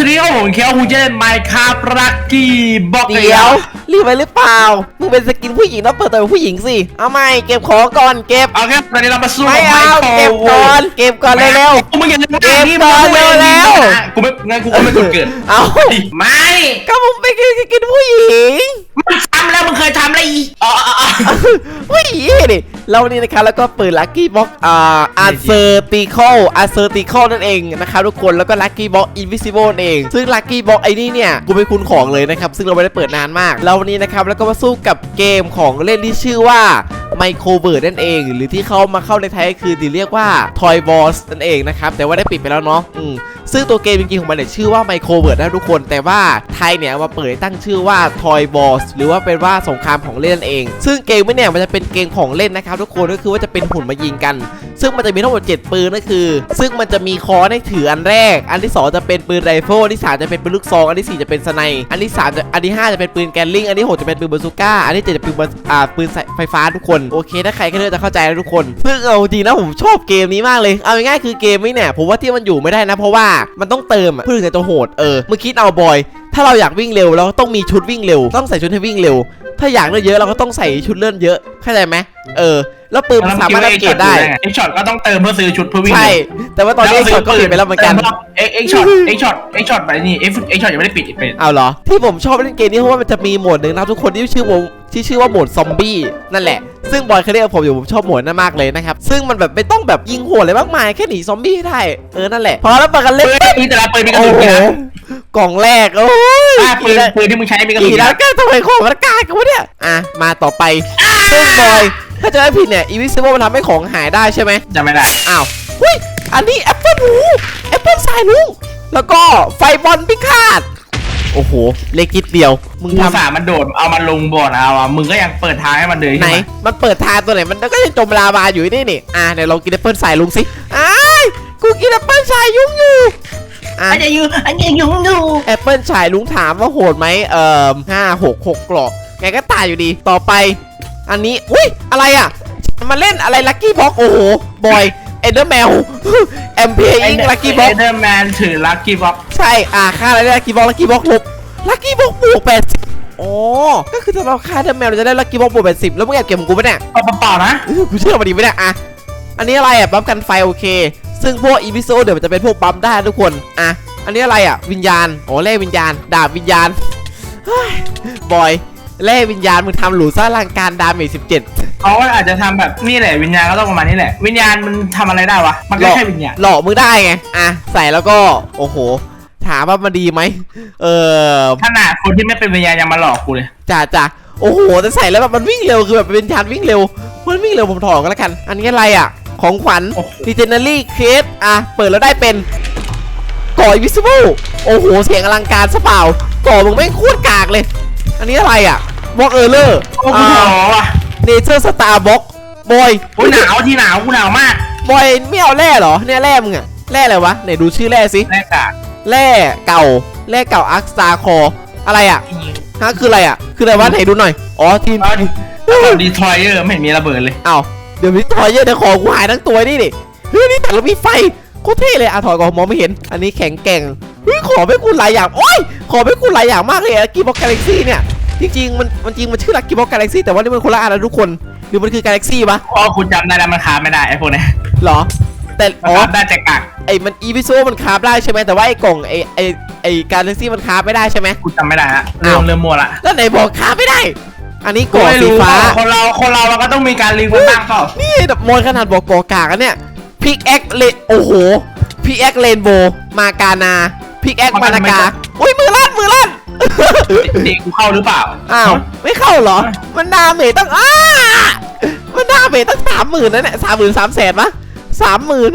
วัสดีครับผมเคียวคุณจะเล่นไมค์คาบรักกี้บอกเดี๋ยว รีบไปหรือเปล่า มึงเป็นสกินผู้หญิงต้องเปิดตัวเป็นผู้หญิงสิ เอาไม่เก็บของก่อนเก็บ เอาครับตอนนี้เรามาสู้ไม่กับไมเอาค์เก็บก่อนเก็บก่อนเร็ว กูไม่เห็นเก็บก่อนเร็วๆ กูไม่งั้นกูก็ไม่กดเกิดๆ เอาไม่ก็มึงเป็นสกินผู้หญิงมันทำแล้วมึงเคยทำอะไรอีกอ๋ออ๋ออ๋อผู้หญิงนี่แล้ววันนี้นะครับแล้วก็เปิดลัคกี้บ็อกอ่าอาร์เซอร์ติคอลอาร์เซอร์ติคอลนั่นเองนะครับทุกคนแล้วก็ลัคกี้บ็อกอินวิซิเบิลนั่นเอง ซึ่งลัคกี้บ็อกไอ้นี่เนี่ย กูไม่คุ้นของเลยนะครับ ซึ่งเราไม่ได้เปิดนานมาก แล้ววันนี้นะครับแล้วก็มาสู้กับเกมของเล่นที่ชื่อว่า ไมโครเบิร์ดนั่นเอง หรือที่เขามาเข้าในไทยคือที่เรียกว่า Toy Boss นั่นเองนะครับแต่ว่าได้ปิดไปแล้วเนาะอืมซึ่งตัวเกมจริงๆของมันเนี่ยชื่อว่า Micro w o r d นะทุกคน แต่ว่าไทยเนี่ยมาเปิดตั้งชื่อว่า Toy Boss หรือว่าเป็นว่าสงครามของเล่นนั่นเอง ซึ่งเกมเนี่ยมันจะเป็นเกมของเล่นนะครับทุกคนก็คือว่าจะเป็นหุ่นมายิงกัน ซึ่งมันจะมีทั้งหมด7ปืนก็คือ ซึ่งมันจะมีคอให้ถืออันแรก อันที่ 2 จะเป็นปืนไรเฟิลอันที่ 3 จะเป็นปืนลูกซองอันที่ 4 จะเป็นสไนอันที่3จะอันที่ 5 จะเป็นปืนแกลลิงอันที่ 6 จะเป็นปืนบาซูก้าอันที่7จะเป็นปืนอ่าปืนไฟฟ้าทุกคนโอเค ถ้าใครก็เลือกจะเข้าใจนะทุกคนซึ่งเอาจริงนะผมชอบเกมนี้มากเลย เอาง่ายๆคือเกมนี้เนี่ยผมว่าที่มันอยู่ไม่ได้นะ เพราะว่ามันต้องเติมอะเพื่อถึงจะโหดเออเมื่อคิดเอาบอย ถ้าเราอยากวิ่งเร็วเราก็ต้องมีชุดวิ่งเร็ว ต้องใส่ชุดให้วิ่งเร็ว ถ้าอยากเลื่อนเยอะเราก็ต้องใส่ชุดเลื่อนเยอะเข้าใจไหมเออแล้วปืนมันสามารถอัปเกรดได้ไอ้ช็อตก็ต้องเติมเพื่อซื้อชุดเพื่อวิ่งใช่แต่ว่าตอนนี้ช็อตก็เปลี่ยนไปแล้วเหมือนกันเอ็กเอ็กช็อตเอ็กช็อตเอ็กช็อตไปนี่เอ็กเอ็กช็อตยังไม่ได้ปิดอีกเป็นเอาเหรอที่ผมชอบเล่นเกมนี้เพราะว่ามันจะมีโหมดหนึ่งนะทุกคนที่ชื่อว่า ที่ชื่อว่าโหมดซอมบี้นั่นแหละ ซึ่งบอยเคยเรียกบผมอยู่ผมชอบโหมดนั้นมากเลยนะครับ ซึ่งมันแบบไม่ต้องแบบยิงโหดอะไรมากมายแค่หนีซอมบี้ให้ได้ เออ นั่นแหละ พอแล้วเปิดกันปืเล่นนมีแต่ละปืนมีกระโอ้สุนโหกี่นัดกล่องแรก โอ้ยอะปืนปืนที่มึงใช้มีกระสุนกี่กี่นันัดดก็ทำไมของมันกล้ากันวะเนี่ย อะ มาต่อไป ซึ่งบอย ถ้าจะไม่ผิดเนี่ยอีวิซิเบิลมันทำให้ของหายได้ใช่ไหม จำไม่ได้อ้าวเฮ้ย อันนี้แอปเปิลหูแอปเปิลสายลุงแล้วก็ไฟบอลพิฆาต โอ้โห เล็กนิดเดียว มึงกูทำสามันโดดเอามันลงบ่อนเอาอะมึงก็ยังเปิดทางให้มันเดินไหน ขึ้นมามันเปิดทางตัวไหน มันก็จะจมลาวาอยู่นี่นี่ อะเดี๋ยวลองกินแอปเปิลสายลุงสิอ้ายกูกินแอปเปิลสายยุงอยู่ อะ อันนี้อยู่อันนี้อยู่อยู่แอปเปิลสายลุงถามว่าโหดไหมเอ่อห้าหกหกกรอกไงก็ตายอยู่ดีต่อไป อันนี้ อุ้ย อะไรอะ มาเล่นอะไรลัคกี้บ็อกโอ้โห บอย เอเดอร์แมวแอมเพียยิงลัคกี้บ็อกเอเดอร์แมนถือลัคกี้บ็อกใช่ อ่าค่าอะไรได้ลักกี้บ็อกลักกี้บ็อกลบลักกี้บ็อกบวกแปดสิบอ๋อ ก็คือถ้าเราฆ่าเดอร์แมวเราจะได้ลักกี้บ็อกบวกแปดสิบแล้วมึงแอบเก็บของกูปะเนี่ยเปล่าๆนะเออกูเชื่อมาดีปะเนี่ยอะอันนี้อะไรอะบัฟกันไฟโอเค ซึ่งพวกอีพิโซเดี๋ยวมันจะเป็นพวกบัฟได้ทุกคนอะอันนี้อะไรอะวิญญาณอ๋อแร่วิญญาณดาบวิญญาณเฮ้ยบอย แร่วิญญาณมึงทำหรูซ่าร่างการดาเมจสิบเจ็ดเขาอาจจะทำแบบนี่แหละวิญญาณก็ต้องประมาณนี้แหละ วิญญาณมันทำอะไรได้วะ มันก็แค่วิญญาณหลอกมึงได้ไง อะ ใส่แล้วก็ โอ้โห ถามว่ามันดีไหม เออขนาดคนที่ไม่เป็นวิญญาณยังมาหลอกกูเลยจ้าจ้าโอ้โหแต่ใส่แล้วแบบมันวิ่งเร็วคือแบบเป็นชานวิ่งเร็ว มันวิ่งเร็วผมถอดกันแล้วกัน อันนี้อะไรอะ ของขวัญโอ้โห ดิเจน a รี่เคสอะ เปิดแล้วได้เป็นก่อ invisible โอ้โห เสียงอลังการซะเปล่าก่อมึงไม่งโคตรกากเลย อันนี้อะไรอะบล็อกเออร์เลอร์โอ้กูหนาวอะเนเจอร์สตาร์บ็อกบอยโอ้ยหนาวที่หนาวกูหนาวมากบอยไม่เอาแร่เหรอเนี่ยแร่มึงอะแร่อะไรวะไหนดูชื่อแร่สิแรกอะแร่เก่าแร่เก่าอาร์คสตาร์คออะไรอะฮะคืออะไรอะ คืออะไรวะไหนดูหน่อยอ๋อทีมดีทรอยเออร์ไม่เห็นมีระเบิดเลยอ้าวเดี๋ยวมิทอยเยอะเดี๋ยวขอกูหายทั้งตัวนี่ดิเฮ้ยนี่แต่เรามีไฟโคตรเท่เลยอะถอยก่อนมองไม่เห็น อันนี้แข็งแกร่ง เฮ้ยขอไม่คุณหลายอย่างโอ้ยขอไม่คุณหลายอย่างมากเลยอะกีบ็อกกาแล็กซี่เนี่ยจริงๆมันมันจริงมันชื่อลักกีบ็อกกาแล็กซี่แต่ว่านี่มันคนละอันนะทุกคนหรือมันคือกาแล็กซี่ปะอ๋อคุณจำได้แล้วมันคาไม่ได้ไอ้พวกเนี้ยเหรอ แต่มันอ๋อคาได้แต่กักไอ้มันอีพิโซมันคราฟได้ใช่ไหมแต่ว่าไอ้กล่องไอ้ไอ้ไอ้กาแล็กซี่มันคราฟไม่ได้ใช่ไหมกูจำไม่ได้ละอ้าเริ่วมเริ่มมัวละแล้วไหนบอกคราฟไม่ได้ อันนี้กูก่อไม่สีรู้ฟ้าคนเราคนเราเราก็ต้องมีการลิงก์กันบ้างเปล่านี่แบบมอนขนาดบอกกอกากันเนี่ยพิกแอคเลโอ้โหพิกแอคเลนโบมากานา พิกแอคมานากาอุ้ยมือลั่นมือลั่นเด็กกูเข้าหรือเปล่าอ้าวไม่เข้าเหรอ มันดาเมจตั้งอ้ามันดาเมจตั้งสามหมื่นนะเนี่ยสามหมื่นสามแสนปะสามหมื่น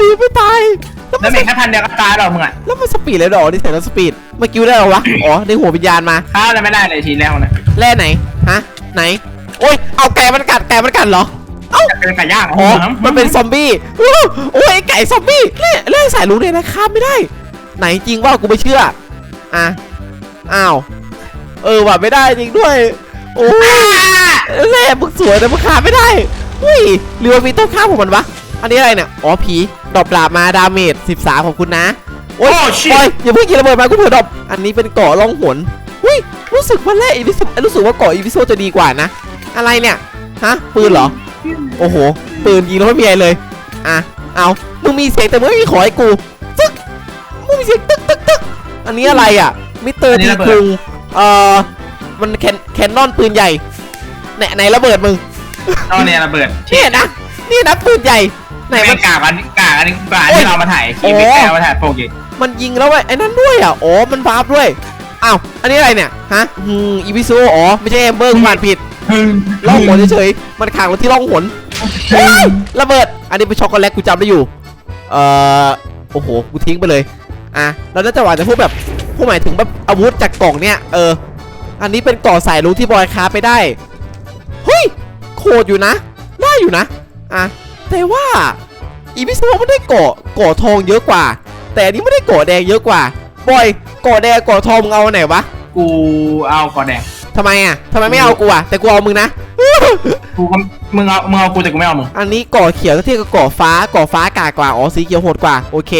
ตีไม่ตายแล้วแล้มัวนมีแค่พันเดียวก็ตายหรอกมึงอะแล้วมันสปีดเลยเหรอนี่ใส่แล้วสปีดเมื่อกี้ได้เหรอวะอ๋อในหัววิญญาณมาข้าวอะไรไม่ได้เลยทีแรกนะแร่ไหนฮะไหนโอ้ยเอาไก่มันกัดไก่มันกัดเหรอจะเป็นไก่ย่างอ๋อมันเป็นซอมบี้อู้โอ้ยไอ้ไก่ซอมบี้เล่เล่สายลุงเนี่ยนะข้ามไม่ได้ ไหนจริงว่ากูไม่เชื่อ อะ อ้าว เออว่ะไม่ได้จริงด้วย โอ้ยเล่มึงสวยแต่มึงข้ามไม่ได้อุ้ยหรือว่ามีต้นข้ามของมันวะ อันนี้อะไรเนี่ย อ๋อ ผีดอกดาบมาดาเมจ13 ของคุณนะ โอ้ยโอ้ shit บอยอย่าเพิ่งกินระเบิดมากูเผื่อดรอปอันนี้เป็นเกาะล่องหนอุ้ย รู้สึกว่าแร่อีวิสรู้สึกว่าเกาะอีวิโซจะดีกว่านะ อะไรเนี่ย ฮะ ปืนเหรอ โอ้โห ปืนยิงแล้วไม่มีอะไรเลย อะ เอา มึงมีเสียงแต่มึงไม่มีขอให้กู ตึ๊กมึงมีเสียงตึ๊กตึ๊กตึ๊กอันนี้อะไรอะมิสเตอร์อันนี้ดีระเบิดคุงเอ่อมันแคนแคนนอนปืนใหญ่ไหนไหนระเบิดมึงตอนนี้ระเบิดนี่นะนี่นะปืนใหญ่ไหนไหนมัมันนกากอันกากอันนี้กากโอ้ยที่เรามาถ่ายคลิปโอ้แกเอามาถ่ายโปรเกตมันยิงแล้วไอ้ไอ้นั่นด้วยอะอ๋อมันวาร์ปด้วยอ้าวอันนี้อะไรเนี่ยฮะอืมอีวิโซอ๋อไม่ใช่แอมเบอร์กูอ่านผิดล่องหนเฉยๆมันขังไว้ที่ล่องหนเฮ้ยระเบิด อันนี้เป็นช็อกโกแลตกูจำได้อยู่ เอ่อ โอ้โห กูทิ้งไปเลย อะแล้วน่าจะหวานจะพูดแบบพูดหมายถึงแบบอาวุธจากกล่องเนี่ยเออ อันนี้เป็นก่อสายลุงที่บอยค้าไปได้เฮ้ยโคตรอยู่นะ ได้อยู่นะอะแต่ว่าอีพิโซมันได้เกาะเกาะทองเยอะกว่า แต่อันนี้ไม่ได้เกาะแดงเยอะกว่าบอยเกาะแดงเกาะทองมึงเอาอันไหนวะกูเอากอแดงทำไมอะทำไมไม่เอากูอะแต่กูเอามึงนะกูก็มึงเอามึงเอากูแต่กูไม่เอามึงอันนี้ก่อเขียวก็เทียบกับก่อฟ้าก่อฟ้ากากกว่าอ๋อสีเขียวโหดกว่าโอเค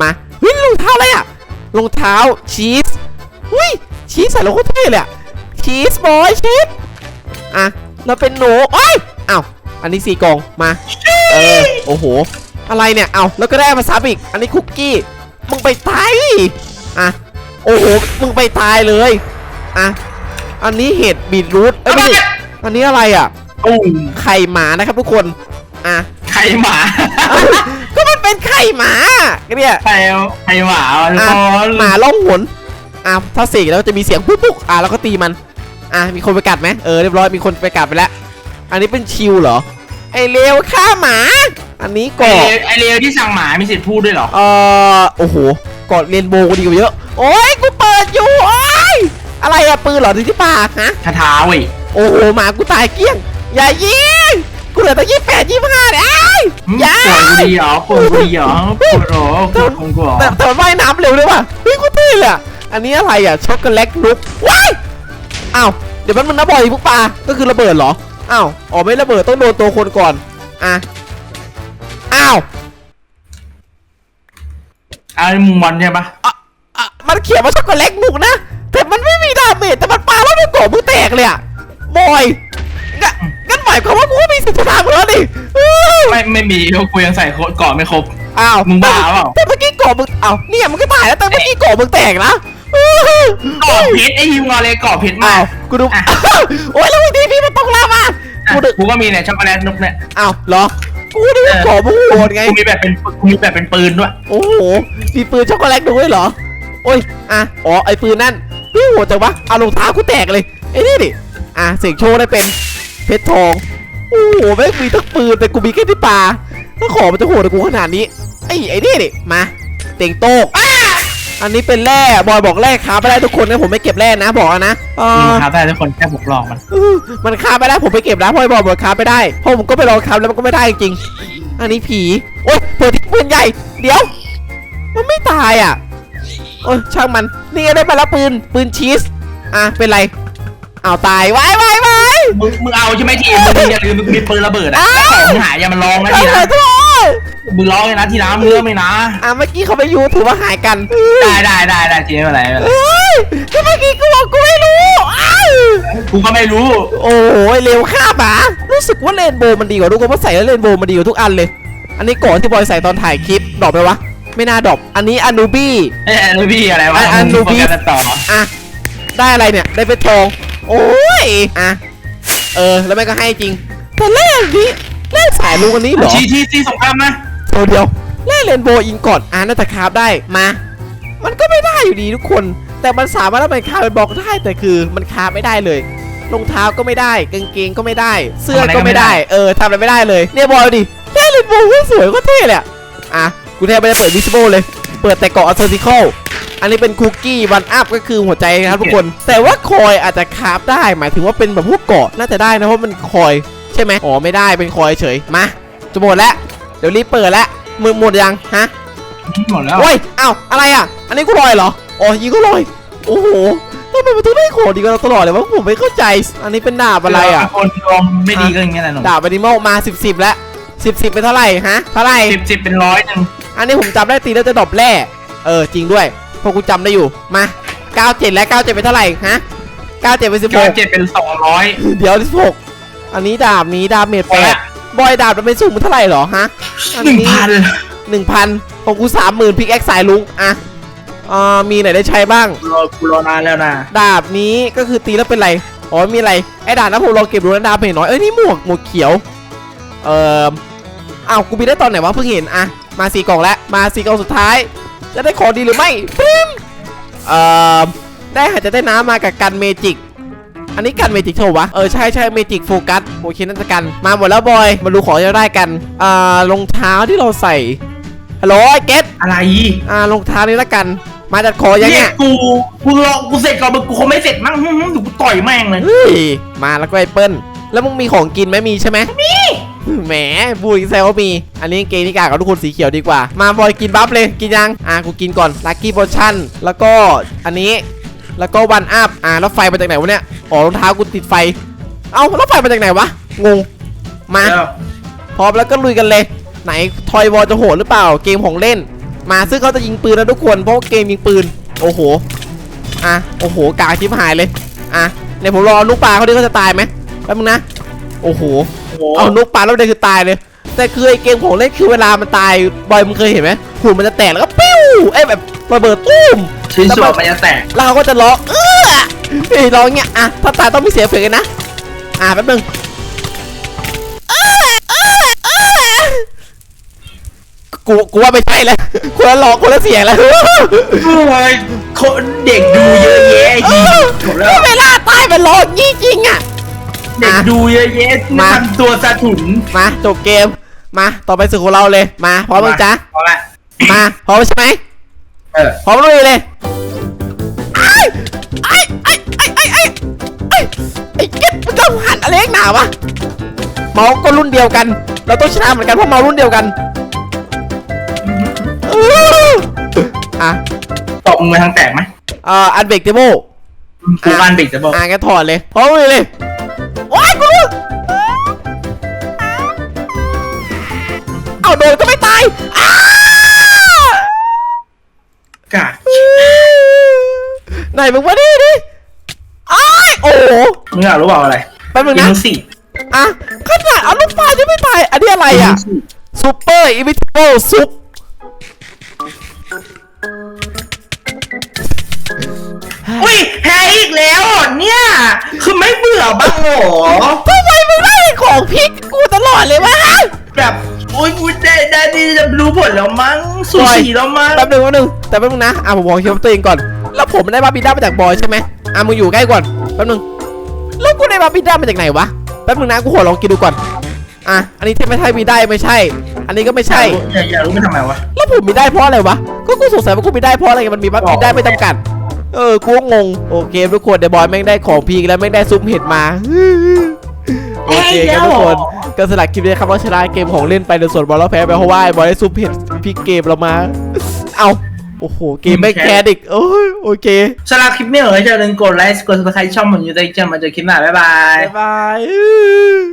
มา เฮ้ยรองเท้าอะไรอะรองเท้าชีสหุ้ยชีสใส่แล้วโคตรเท่เลยอะชีสบอยชีสอะแล้วเป็นหนูโอ้ยอ้าวอันนี้สี่กล่องมาเออโอ้โห อะไรเนี่ยเอาแล้วก็ได้มาซับอีก อันนี้คุกกี้มึงไปตายดิอะโอ้โหมึงไปตายเลยอะอันนี้เห็ดบีทรูทเอ้ยไม่ใช่อันนี้อะไรอะตู้ไข่หมานะครับทุกคนอะไข่หมาก็มัน เป็นไข่หมาเนี่ยไข่ไข่หมาทุกอะคนหมาล่องหนอะถ้าเสกแล้วจะมีเสียงปุ๊บปุ๊บอะแล้วก็ตีมัน อะมีคนไปกัดไหมเออเรียบร้อยมีคนไปกัดไปแล้ว อันนี้เป็นชิวเหรอ ไอเลวฆ่าหมา อันนี้ไอก่อเลวไอเลวที่สั่งหมามีสิทธิ์พูดด้วยเหรอเอ่อโอ้โหกอดเรียนโบว์กูดีกว่าเยอะ โอ้ยกูเปิดอยู่โอ้ยอะไรอะปืนเหรอที่ปากฮะคาถาเว้ยโอ้โหหมากูตายเกลี้ยงอย่ายิง กูเหลือตั้งยี่แปดยี่ห้าเนี่ยไอ้ยหึอย่าปวดกูดีเหรอปวดกูดีเหรอปวดเหรอปวดของกูเหรอแต่แต่มันว่ายน้ำเร็วเลยว่ะเฮ้ยกูเท่เลยอะอันนี้อะไรอะช็อกโกแลตลุกว้ายอ้าวเดี๋ยวมันมันนะบอยพวกปลาก็คือระเบิดเหรออ้าวอ๋อไม่ระเบิดต้องโดนตัวคนก่อนอะอ้าวอันนี้มึงบอลใช่ปะอะอะมันเขียนว่าช็อกโกแลตลุกนะ แต่มันไม่มีดาเมจแต่มันปาแล้วมันก่อมือแตกเลยอะบอย งั้นงั้นหมายความว่ากูก็มีสิทธิ์ชนะมึงแล้วดิเอ้ยไม่ไม่มีกูยังใส่เกาะไม่ครบ อ้าวมึงบ้าเปล่า แต่เมื่อกี้ก่อมึงอ้าวเนี่ยมันก็ตายแล้วแต่เมื่อกี้ก่อมึงแตกนะเอ้ยเกาะเพชรไอฮิวงอเลยเกาะเพชรมาอ้าวกูดูอะโอ้ยแล้ววิธีพี่มันตกลามาอะกูดูกูก็มีเนี่ยช็อกโกแลตนุกเนี่ยอ้าวเหรอ กูดูว่าก่อมึงโหดไง กูมีแบบเป็นกูมีแบบเป็นปืนด้วยโอ้โหมีปืนช็อกโกแลตด้วยเหรอ โอ้ย อะ อ๋อ ไอปืนนั่นพี่โหดจังวะเอารองเท้ากูแตกเลย ไอ้นี่ดิ อะ เสกโชว์ได้เป็น เพชรทอง โอ้โหแม่งมีทั้งปืนแต่กูมีแค่ที่ปลาถ้าขอมันจะโหดกับกูขนาดนี้ ไอ้ไอ้นี่ดิมาเต่งโต๊กอะอันนี้เป็นแร่บอยบอกแร่ค้าไปได้ทุกคนนะผมไม่เก็บแร่นะบอกแล้วนะเอมึงอครับได้ทุกคนแค่บกลองมันอื้อมันค้าไม่ได้ผมไปเก็บแล้วพอยบอกมันค้าไม่ได้เพราะผมก็ไปลองค้าแล้วมันก็ไม่ได้จริงอันนี้ผีโอ๊ยเปิดที่ปืนใหญ่ เดี๋ยว มันไม่ตายอะโอ้ยช่างมันนี่ไงได้มาแล้วปืนปืนชีสอะเป็นไรอ้าวตายไว้ไว้ไว้ มึงมึงเอาใช่ไหมทีมมึงอย่าลืมมึงมีปืนระเบิดอะอ้าวแล้วของมึงหายอย่ามันร้องนะขทีอนะโทษมึงร้องเลยนะทีนะมึงเลือกไม่นะอะเมื่อกี้เขาไปยูถือว่าหายกันได้ได้ได้ได้ทีไม่เป็นไรไม่เป็นไรเฮ้ยก็เมื่อกี้กูบอกกูไม่รู้อ้าวกูก็ไม่รู้ โอ้ยเร็วข้าบอะรู้สึกว่าเรนโบว์มันดีกว่าทุกคนเพราะใส่แล้วเรนโบว์มันดีกว่าทุกอันเลย อันนี้ก่อนที่บอยใส่ตอนถ่ายคลิปดรอปไปวะไม่น่าดรอปอันนี้อนูบี้เอ้ยลูบี้อะไรวะอะอะมึงลูโฟบี้กัสกันต่ออะได้อะไรเนี่ยได้เป็นทองโอ้ยอะ เออ แล้วแม่ก็ให้จริง แต่แรกนี้แรกสายลุงอันนี้เหรอชี้ชี้ชี้สงครามนะตัวเดียวแรกเรนโบว์อิงกอดอะน่าจะคราฟได้มา มันก็ไม่ได้อยู่ดีทุกคน แต่มันสามารถเอาไปคราฟเป็นบล็อกได้แต่คือมันคราฟไม่ได้เลยรองเท้าก็ไม่ได้กางเกงก็ไม่ได้ เสื้อก็ไม่ได้ เออทำอะไรไม่ได้เลยเนี่ยบอยดิแรกเรนโบว์ก็สวยก็เท่เลยอะอะกูแทบไม่ได้เปิดวิสโบเลย เปิดแต่เกาะอัลเทอร์ติคอล อันนี้เป็นคุกกี้วันอัพก็คือหัวใจนะครับทุกคน แต่ว่าคอยอาจจะคราฟได้ หมายถึงว่าเป็นแบบพวกเกาะน่าจะได้นะเพราะมันคอยใช่ไหมอ๋อไม่ได้เป็นคอยเฉยมาจะหมดแล้วเดี๋ยวรีบเปิดแล้วมือหมดยังฮะหมดแล้วโอ้ยอ้าวอะไรอะ อันนี้กูลอยเหรออ๋อยิงก็ลอยโอ้โหทำไมมันถึงได้ของดีกับเราตลอดเลยวะผมไม่เข้าใจ อันนี้เป็นดาบอะไรอะคนดวงไม่ดีก็อย่างเงี้ยแหละหนุ่มดาบอนิมอลมา10 10แล้ว10 10เป็นเท่าไหร่ฮะเท่าไหร่สิบสิบเป็นร้อยหนึ่งอันนี้ผมจำได้ตีแล้วจะดรอปแร่เออจริงด้วยเพราะกูจำได้อยู่มา97และ97เป็นเท่าไหร่ฮะ97เป็นก็16เจ็ดเป็นสองร้อยเดี๋ยว16อันนี้ดาบนี้ดาบเมจแปโอ้ยดบอยดาบมันเป็นสูงมันเท่าไหร่หรอฮะอัหนึ่งพันหนึ่งพันของกูสามหมื่นพิกแอคสายลุงอะอ่ามีไหนได้ใช้บ้างรอกูรอนานแล้วนะดาบนี้ก็คือตีแล้วเป็นไร อ๋อ มีอะไร ไอ้ดาบนะผมลองเก็บดูนะดาบเห็นน้อย เอ้ย นี่หมวก หมวกเขียว เอ่ออ้าว กูมีได้ตอนไหนวะเพิ่งเห็นอะมาสี่กล่องแล้ว มาสี่กล่องสุดท้าย จะได้ของดีหรือไม่ปึ้มเอ่อได้หายใจใต้น้ำมากับกันเมจิก อันนี้กันเมจิกเท่าวะ เออใช่ใช่เมจิกโฟกัสโอเคนั่นจะกัน มาหมดแล้วบอย มาดูของที่เราได้กันอ่ารองเท้าที่เราใส่ ฮัลโหลไอ้เกตอะไรอ่ารองเท้านี้ละกัน มาจัดคอยังเนี่เนี่ยยกูกูรอกูเสร็จก่อนมึงกูคงไม่เสร็จมั้งหึ่มๆเดี๋ยวกูต่อยแม่งเลยเฮ้ยมาแล้วก็ไอ้เปิ้ลแล้วมึงมีของกินไหมมีใช่ไหมมี แหมบูดแซวามี อันนี้เกนี่กากับทุกคนสีเขียวดีกว่า มาบอยกินบัฟเลย กินยัง อะกูกินก่อน ลักกี้โพชั่น แล้วก็อันนี้ แล้วก็วันอัพ อะแล้วไฟมาจากไหนวะเนี่ย อ๋อรองเท้ากูติดไฟ เอ้าแล้วไฟมาจากไหนวะ งง มาแล้วพร้อมแล้วก็ลุยกันเลย ไหนทอยวอลจะโหดหรือเปล่า เกมของเล่น มาซึ่งเขาจะยิงปืนนะทุกคน เพราะว่าเกมยิงปืน โอ้โห อะ โอ้โห กากชิบหายเลย อะเนี่ยผมรอลูกปลาเขาดิเขาจะตายไหมแป๊บนึงนะ โอ้โห โอ้โห เอาลูกปลาแล้วเดียวคือตายเลย แต่คือไอ้เกมของเล่นคือเวลามันตายบอยมึงเคยเห็นไหมหุ่นมันจะแตกแล้วก็ปิ้วไอ้ยแบบระเบิดตุ้ม ชิ้นส่วนมันจะแตกแล้วเขาก็จะร้องเออเฮ้ยร้องเงี้ยอะถ้าตายต้องมีเสียงเสียงกันนะ อะแป๊บนึงเอ้อเอ้อเอ้อกูกูว่าไม่ใช่แล้วคนละร้องคนละเสียงแล้วเฮ้ยคนเด็กดูเยอะแยะจริงจบแล้ว เวลาตายมันร้องจริงๆอะ เด็กดูเยอะแยะมาทำตัวสะถุนมาจบเกม มาต่อไปสู่ของเราเลยมาพร้อมมั้งจ๊ะพร้อมและมาพร้อมใช่ไหมเออพร้อมลุยเลยไอ้ไอ้ไอ้ไอ้ไอ้ไอ้ไอ้เก็บมันต้องหันอะไรหนาวะเมาก็รุ่นเดียวกัน เราต้องชนะเหมือนกันเพราะเมารุ่นเดียวกันอะตบมือทางแตกไหมอ่าอันเบรกเดโมกูอันเบรกเดโมอะงั้นถอดเลยพร้อมเลยเลย มึงมาดิดิอ้ายโอ้โหมึงอยากรู้เปล่าอะไรแป๊บนึงอินะนสิอะขนาดเอาลูกปลายังไม่ตาย อันนี้อะไรอะซูเปอร์อิมิทิโบซุปอุ้ยแพ้อีกแล้วเหรอเนี่ย คือไม่เบื่อบ้างเหรอทำไมมึงได้ของพิกกูตลอดเลยวะฮะแบบอุ้ยกูได้ได้ดีจะรู้ผลแล้วมั้งสูสีแล้วมั้งแป๊บนึงแป๊บนึงแต่แป๊บนึงนะ อะผมขอคิดว่าตัวเองก่อน แล้วผมได้บาร์บีด้ามาจากบอยใช่ไหมอะมึงอยู่ใกล้ก่อนแป๊บนึงแล้วกูได้บาร์บีด้ามาจากไหนวะแป๊บนึงนะกูขอลองกินดูก่อนอะอันนี้ที่ไม่ใช่มีได้ไม่ใช่ อันนี้ก็ไม่ใช่อยากอยากรู้มันทำไมวะแล้วผมมีได้เพราะอะไรวะก็กูสงสัยว่ากูมีได้เพราะอะไรมันมีบัฟอ๋อมีได้ไม่จำกัดเออกูก็งงโอเคทุกคนเดี๋ยวบอยแม่งได้ของพีกแล้วแม่งได้ซุปเห็ดมาโอเคครับทุกคนก็สลักคลิปนี้ครับว่าชนะเกมของเล่นไปในส่วนบอลแล้วแพ้ไปเพราะว่าไอ้บอยได้ซุปเห็ดพีกเกมเรามา เอา โอ้โห เกมไม่แคร์ดิกโอ้ยโอเคสำหรับคลิปนี้เหรอจะอย่าลืมกดไลค์กดซับสไครต์ช่องผมอยู่ใต้เจ้ามาเจอคลิปหน้าบ๊ายบาย บ๊ายบาย